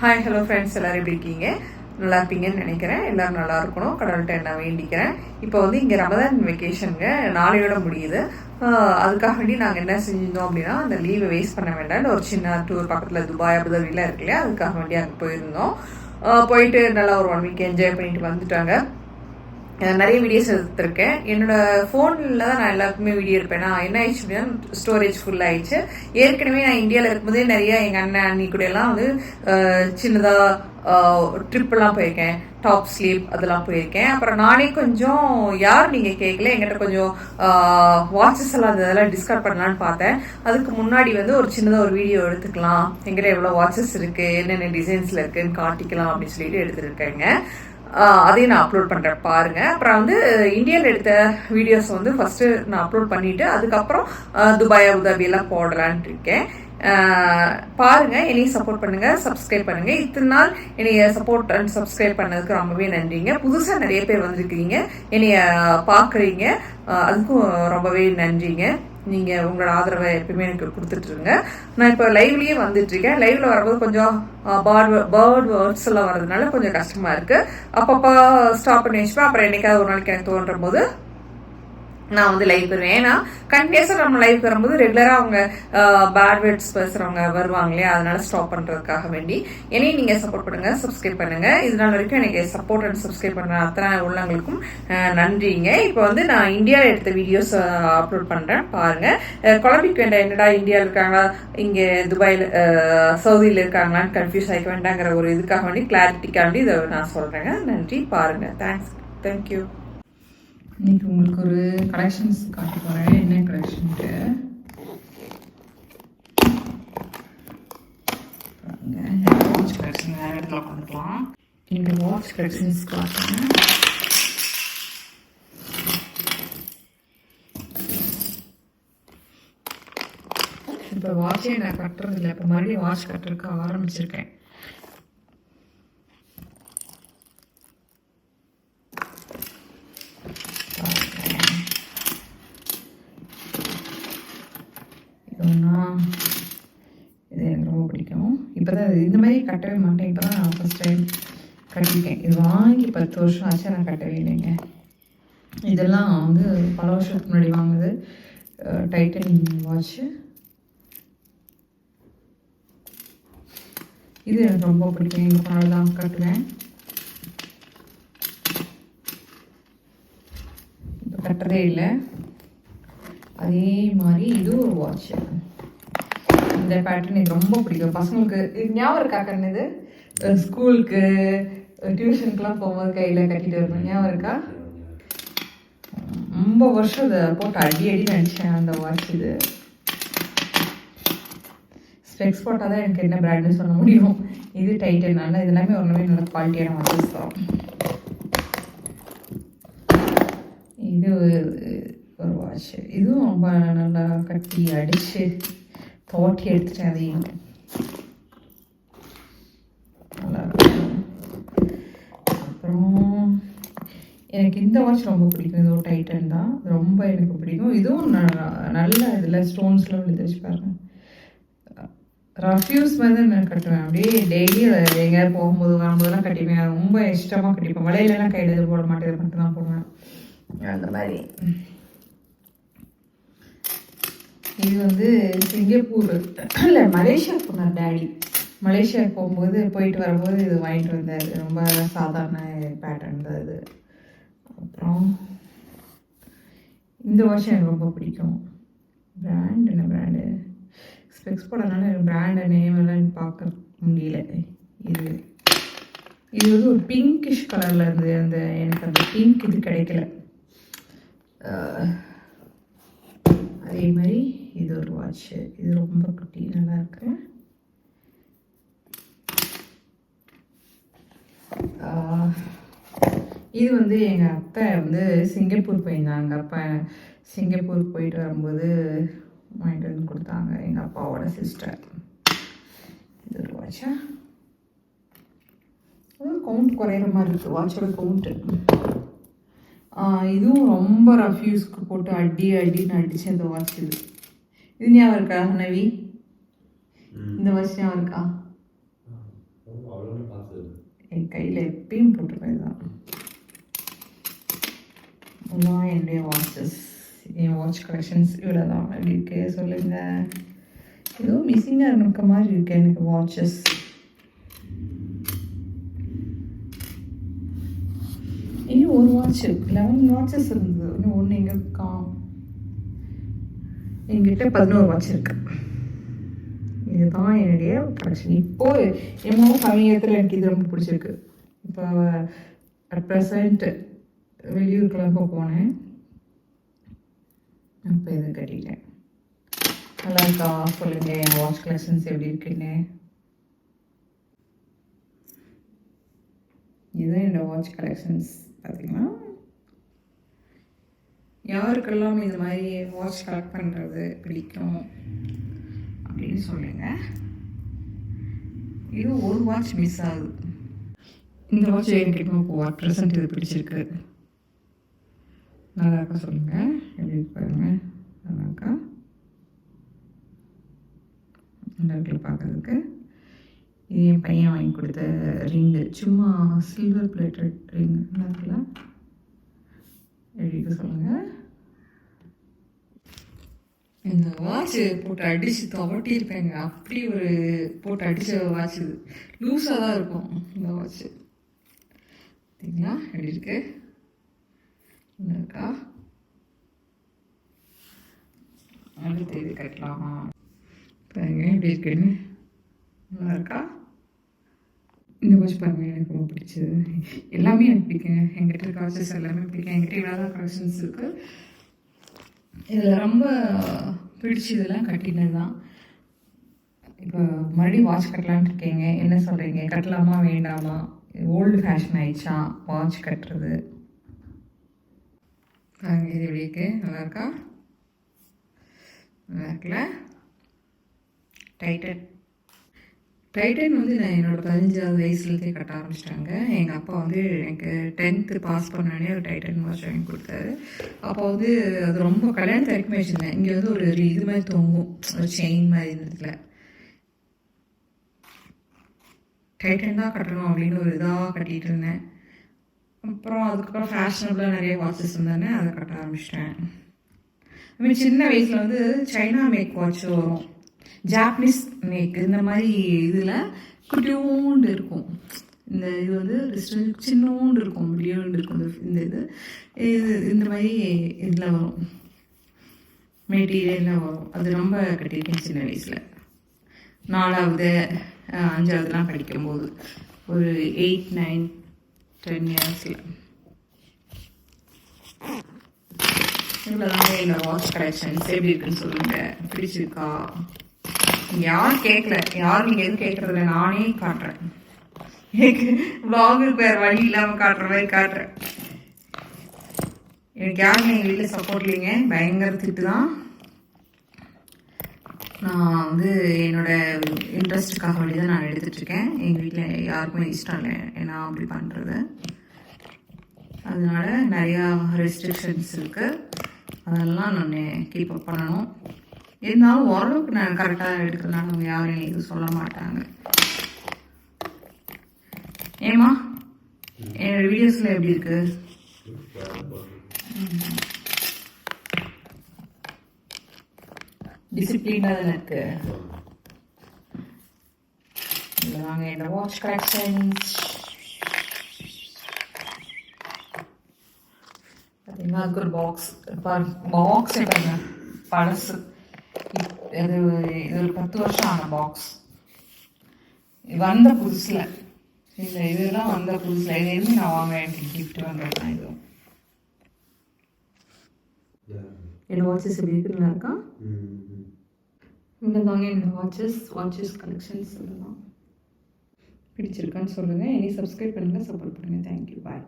Hi hello friends எல்லோரும் எப்படி இருக்கீங்க? நல்லா இருப்பீங்கன்னு நினைக்கிறேன். எல்லோரும் நல்லா இருக்கணும். கடவுள்கிட்ட நான் வேண்டிக்கிறேன். இப்போ வந்து இங்கே ரமதான் வெக்கேஷனுங்க நாளையோட முடியுது. அதுக்காக வேண்டி நாங்கள் என்ன செஞ்சிருந்தோம் அப்படின்னா அந்த லீவை வேஸ்ட் பண்ண வேண்டாம் ஒரு சின்ன டூர் பக்கத்தில் துபாய் அபுதாபிலாம் இருக்கு இல்லையா? அதுக்காக வேண்டி அங்கே போயிருந்தோம். போயிட்டு நல்லா ஒரு ஒன் வீக் என்ஜாய் பண்ணிட்டு வந்துட்டாங்க. நிறைய வீடியோஸ் எடுத்திருக்கேன். என்னோட ஃபோனில் தான் நான் எல்லாருக்குமே வீடியோ எடுப்பேன். நான் என்ன ஆயிடுச்சு அப்படின்னா ஸ்டோரேஜ் ஃபுல் ஆயிடுச்சு. ஏற்கனவே நான் இந்தியாவில் இருக்கும்போதே நிறைய எங்கள் அண்ணன் அண்ணி கூட எல்லாம் வந்து சின்னதாக சின்னதா ட்ரிப்பெல்லாம் போயிருக்கேன். டாப் ஸ்லீப் அதெல்லாம் போயிருக்கேன். அப்புறம் நானே கொஞ்சம் யார் நீங்கள் கேட்கல என்கிட்ட கொஞ்சம் வாட்சஸ் எல்லாம் அந்த இதெல்லாம் டிஸ்கட் பண்ணலான்னு பார்த்தேன். அதுக்கு முன்னாடி வந்து ஒரு சின்னதாக ஒரு வீடியோ எடுத்துக்கலாம். எங்கிட்ட எவ்வளோ வாட்சஸ் இருக்குது என்னென்ன டிசைன்ஸில் இருக்குன்னு காட்டிக்கலாம் அப்படின்னு சொல்லிட்டு எடுத்துருக்கேங்க. அதையும் நான் அப்லோட் பண்ணுறேன் பாருங்கள் அப்புறம் வந்து இந்தியாவில் எடுத்த வீடியோஸ் வந்து ஃபஸ்ட்டு நான் அப்லோட் பண்ணிவிட்டு அதுக்கப்புறம் துபாய் அபுதாபி எல்லாம் போடலான்ட்டு இருக்கேன். பாருங்கள் பாருங்க. என்னையும் சப்போர்ட் பண்ணுங்க. சப்ஸ்கிரைப் பண்ணுங்க. இத்தனை நாள் என்னைய சப்போர்ட் அண்ட் சப்ஸ்கிரைப் பண்ணதுக்கு ரொம்பவே நன்றிங்க. புதுசாக நிறைய பேர் வந்திருக்கிறீங்க என்னைய பார்க்குறீங்க அதுக்கும் ரொம்பவே நன்றிங்க. நீங்கள் உங்களோட ஆதரவை எப்பயுமே எனக்கு கொடுத்துட்டு இருங்க. நான் இப்போ லைவ்லேயே வந்துட்டுருக்கேன் லைவில் வரும்போது கொஞ்சம் பேர்ட் பேர்ட் வேர்ட்ஸ் எல்லாம் வர்றதுனால கொஞ்சம் கஷ்டமாக இருக்குது அப்பப்போ ஸ்டாப் பண்ணி வச்சுப்பேன் அப்புறம் என்னைக்காவது ஒரு நாளைக்கு எனக்கு தோன்றும் போது நான் வந்து லைவ் வருவேன் ஏன்னா கண்டினியூஸாக நம்ம லைவ் வரும்போது ரெகுலராக அவங்க பேட் வேர்ட்ஸ் பேசுகிறவங்க வருவாங்க இல்லையா? அதனால ஸ்டாப் பண்ணுறதுக்காக வேண்டி. என்னையும் நீங்கள் சப்போர்ட் பண்ணுங்க சப்ஸ்கிரைப் பண்ணுங்க. இது நாள் வரைக்கும் எனக்கு சப்போர்ட் அண்ட் சப்ஸ்கிரைப் பண்ணுற அத்தனை உள்ளவங்களுக்கும் நன்றிங்க. இப்போ வந்து நான் இந்தியாவில் எடுத்த வீடியோஸ் அப்லோட் பண்ணுறேன் பாருங்க. குழம்பிக்கு குழம்பிக்க வேண்டாம் என்னடா இந்தியாவில் இருக்காங்களா? இங்கே துபாயில் சவுதியில் இருக்காங்களான்னு கன்ஃபியூஸ் ஆகிக்க வேண்டாங்கிற ஒரு இதுக்காக வேண்டி கிளாரிட்டிக்காண்டி இதை நான் சொல்கிறேங்க நன்றி. பாருங்க. தேங்க்ஸ் தேங்க்யூ இன்னைக்கு உங்களுக்கு ஒரு கலெக்ஷன்ஸ் காட்ட போகிறேன் என்ன கலெக்ஷன்ட்டு வாட்ச் கலெக்ஷன் வேறு இடத்துல உட்காந்துக்கலாம். இந்த வாட்ச் கலெக்ஷன்ஸ் காட்டுறேன். இப்போ வாட்சே நான் கட்டுறது இல்லை இப்போ மறுபடியும் வாட்ச் கட்டுறதுக்கு ஆரம்பிச்சிருக்கேன் இது ஒன்றா இது எனக்கு ரொம்ப பிடிக்கும் இப்போ தான் இந்த மாதிரி கட்டவே மாட்டேன். இப்போ தான் நான் ஃபஸ்ட் டைம் கட்டியிருக்கேன். இது வாங்கி பத்து வருஷம் ஆச்சு நான் கட்டவே இல்லைங்க. இதெல்லாம் வந்து பல வருஷத்துக்கு முன்னாடி வாங்குது டைட்டன் வாட்ச்சு இது எனக்கு ரொம்ப பிடிக்கும். எங்கள் பணம் தான் கட்டுவேன். இப்போ கட்டுறதே இல்லை. அதே மாதிரி இது ஒரு வாட்ச் இந்த பேட்டர்ன் எனக்கு ரொம்ப பிடிக்கும். பசங்களுக்கு இது ஞாபகம் இருக்கா கண்ணு இது? ஸ்கூலுக்கு டியூஷனுக்குலாம் போகும்போது கையில் கட்டிட்டு வரணும். ஞாபகம் இருக்கா? ரொம்ப வருஷம் இதை போட்டு அடி அடி நினச்சேன் அந்த வாட்ச் இது. ஸ்பெக்ஸ் போட்டால் தான் எனக்கு என்ன பிராண்டுன்னு சொல்ல முடியும். இது டைட்டனால இது எல்லாமே ஒன்றுமே நல்ல குவாலிட்டியான வாட்சஸ் தான். இது ஒரு வாட்ச் இதுவும் ரொம்ப நல்லா கட்டி அடித்து தோட்டி எடுத்துட்டேன் அதையும் நல்லா அப்புறம் எனக்கு இந்த வாட்ச் ரொம்ப பிடிக்கும் இது ஒரு டைட்டன் தான் ரொம்ப எனக்கு பிடிக்கும் இதுவும் நல்ல இதில் ஸ்டோன்ஸ்லாம் விழுந்து வச்சு பாருங்க ரஃப்யூஸ் வந்து நான் கட்டுவேன் அப்படியே டெய்லி எங்கேயாவது போகும்போது வரும்போதெல்லாம் கட்டிப்பேன் ரொம்ப இஷ்டமாக கட்டிப்பேன் வலையிலலாம் கையில் போட மாட்டேன் மட்டும் தான் போடுவேன் அந்த மாதிரி இது வந்து சிங்கப்பூர் இல்லை மலேசியா போனார் டேடி மலேசியா போகும்போது போயிட்டு வரும்போது இது வாங்கிட்டு வந்தார். ரொம்ப சாதாரண பேட்டர்ன் தான் இது. அப்புறம் இந்த வருஷம் எனக்கு ரொம்ப பிடிக்கும். பிராண்ட் என்ன பிராண்டு ஸ்பெக்ஸ் போடனால பிராண்டு நேம் எல்லாம் பார்க்க முடியல. இது இது வந்து ஒரு பிங்கிஷ் கலரில் இருந்து அந்த எனக்கு அந்த பிங்க் இது கிடைக்கல. அதே மாதிரி இது ஒரு வாட்ச்சு இது ரொம்ப குட்டி நல்லா இருக்கு. இது வந்து எங்கள் அத்தை வந்து சிங்கப்பூர் போயிருந்தாங்க. அப்போ சிங்கப்பூர் போயிட்டு வரும்போது வாங்கிட்டு வந்து கொடுத்தாங்க. எங்கள் அப்பாவோட சிஸ்டர் இது ஒரு வாட்சா கவுண்ட் குறையிற மாதிரி இருக்குது வாட்சோட கவுண்ட்டு இதுவும் ரொம்ப ரஃப்யூஸ்க்கு போட்டு அடி அடின்னு அடித்து அந்த வாட்ச் இது. இது ஞாபகம் இருக்கா நவி இந்த ஞாபகம் இருக்கா? என் கையில் எப்பயும் போட்டிருப்பேன் இதுதான். இதுதான் என்னுடைய வாட்சஸ் என் வாட்ச் கலெக்ஷன்ஸ் இவ்வளோ தான் எப்படி இருக்கு? சொல்லுங்கள் ஏதோ மிஸ்ஸிங்காக இருக்க மாதிரி இருக்கு எனக்கு வாட்சஸ் இன்னும் ஒரு வாட்ச் லெவன் வாட்சஸ் இருந்தது. இன்னும் ஒன்று எங்கே கா என்கிட்ட பதினோரு வாட்ச் இருக்கு. இதுதான் என்னுடைய கலெக்ஷன் இப்போ என்னமோ சமயத்தில் எனக்கு இது ரொம்ப பிடிச்சிருக்கு. இப்போ அட் ப்ரெசண்ட் வெளியூருக்குலாம் இப்போ போனேன். அப்போ இதை கட்டிட்டேன் நல்லா இருக்கா? சொல்லுங்க என் வாட்ச் கலெக்ஷன்ஸ் எப்படி இருக்குன்னு. இதுதான் என்னோட வாட்ச் கலெக்ஷன்ஸ் பார்த்தீங்கன்னா யாருக்கெல்லாம் இந்த மாதிரி வாட்ச் கலெக்ட் பண்ணுறது பிடிக்கும் அப்படின்னு சொல்லுங்கள் இது ஒரு வாட்ச் மிஸ் ஆகுது. இந்த வாட்ச் என்கிட்ட இப்போ அட் ப்ரெசன்ட் இது பிடிச்சிருக்கு. நல்லா இருக்கா சொல்லுங்கள் எப்படி பாருங்கள் பாருங்க. நல்லா இருக்கா நல்லா இருக்குல்ல பார்க்கறதுக்கு. இது என் பையன் வாங்கி கொடுத்த ரிங்கு சும்மா சில்வர் பிளேட்டட் ரிங் நல்லா இருக்குல்ல எழுதிக்க சொல்லுங்கள் இந்த வாட்ச் போட்டு அடிச்சு துவட்டியிருப்பேங்க. அப்படி ஒரு போட்டு அடிச்ச வாட்ச். இது லூஸாக தான் இருக்கும் இந்த வாட்ச். பார்த்தீங்களா எப்படி இருக்கு நல்லா இருக்கா? அடுத்த இது கட்டலாமா? பாருங்க எப்படி இருக்குன்னு. நல்லா இருக்கா? இந்த வாட்ச் பாருங்கள் எனக்கு ரொம்ப பிடிச்சது. எல்லாமே எனக்கு பிடிக்குங்க என்கிட்ட இருக்க வாட்சஸ் எல்லாமே பிடிக்கும். என்கிட்ட இவ்வளோ தான் கலெக்ஷன்ஸ் இருக்குது இதில் ரொம்ப பிடிச்சதெல்லாம் கட்டினது தான் இப்போ மறுபடியும் வாட்ச் கட்டலான்னு இருக்கீங்க. என்ன சொல்கிறீங்க கட்டலாமா வேண்டாமா? ஓல்டு ஃபேஷன் ஆயிடுச்சா? வாட்ச் கட்டுறது. பாருங்க இது எப்படி இருக்கு? நல்லா இருக்கா? நல்லா இருக்குல்ல? டைட்டட் டைட்டன் வந்து நான் என்னோட பதினஞ்சாவது வயசுலேருந்தே கட்ட ஆரம்பிச்சிட்டாங்க. எங்கள் அப்பா வந்து எனக்கு டென்த்து பாஸ் பண்ணோடனே ஒரு டைட்டன் வாட்ச் வாங்கி கொடுத்தாரு. அப்போ வந்து அது ரொம்ப கல்யாணத்து வரைக்குமே வச்சுருந்தேன் இங்கே வந்து ஒரு இது மாதிரி தொங்கும். ஒரு செயின் மாதிரி இருந்ததுல டைட்டன் தான் கட்டணும் அப்படின்னு ஒரு இதாக கட்டிகிட்டு இருந்தேன். அப்புறம் அதுக்கப்புறம் ஃபேஷனபிளாக நிறைய வாட்சஸ் இருந்தானே. அதை கட்ட ஆரம்பிச்சிட்டேன். அதுமாதிரி சின்ன வயசில் வந்து சைனா மேக் வாட்ச் வரும். ஜாப்பனீஸ் நெக் இந்த மாதிரி இதில் குட்டியோண்டு இருக்கும். இந்த இது வந்து just சின்னோண்டு இருக்கும். முடியோண்டு இருக்கும். இந்த- இந்த இது. இது இந்த மாதிரி இதில் வரும். மெட்டீரியலில் வரும். அது ரொம்ப கட்டியிருக்கேன் சின்ன வயசில். நாலாவது அஞ்சாவதுலாம் படிக்கும்போது. ஒரு எயிட் நைன் டென் இயர்ஸில் இவ்வளோதாங்க என்னோட வாட்ச் கலெக்ஷன்ஸ் எப்படி இருக்குன்னு சொல்லுங்கள் பிடிச்சிருக்கா? யாரும் கேட்கல யாரும் நீங்க எதுவும் கேட்கறதில்ல நானே காட்டுறேன். எனக்கு vlog-க்கு வேறு வழி இல்லாமல் காட்டுற மாதிரி காட்டுறேன். எனக்கு யாருமே எங்கள் வீட்டில் சப்போர்ட் இல்லைங்க. பயங்கர திட்டு தான். நான் வந்து என்னோட இன்ட்ரெஸ்ட்டுக்காக வழி தான் நான் எடுத்துட்ருக்கேன் எங்கள் வீட்டில் யாருக்குமே இஷ்டம் இல்லை ஏன்னா அப்படி பண்ணுறது அதனால நிறையா ரெஸ்ட்ரிக்ஷன்ஸ் இருக்குது அதெல்லாம் நான் கீப் அப் பண்ணணும். இருந்தாலும் ஓரளவுக்கு நான் கரெக்டாக எடுக்கிறதுனால யாரும் எதுவும் சொல்ல மாட்டாங்க. ஏமா என்னோட வீடியோஸில் எப்படி இருக்கு? டிசிப்ளினாக தான் இருக்கு. வாங்க என்னோட வாட்ச் கலெக்ஷன்ஸ் பார்த்தீங்கன்னா அதுக்கு ஒரு பாக்ஸ் பாக்ஸ் பாருங்க? பழசு. இது இது ஒரு பத்து வருஷம் ஆன பாக்ஸ் வந்த புதுசில். இந்த இதெல்லாம் வந்த புதுசில். இது நான் வாங்க எனக்கு கிஃப்ட் வாங்குறது தான் இதுவும் என்னோட வாட்சஸ் எப்படி இருக்குன்னு இருக்கா இங்கே தாங்க என்னோட வாட்சஸ் வாட்சஸ் கலெக்ஷன்ஸ் சொல்லலாம் பிடிச்சிருக்கான்னு சொல்லுங்கள் இனி சப்ஸ்கிரைப் பண்ணுங்கள் சப்போர்ட் பண்ணுங்கள் தேங்க்யூ பாய்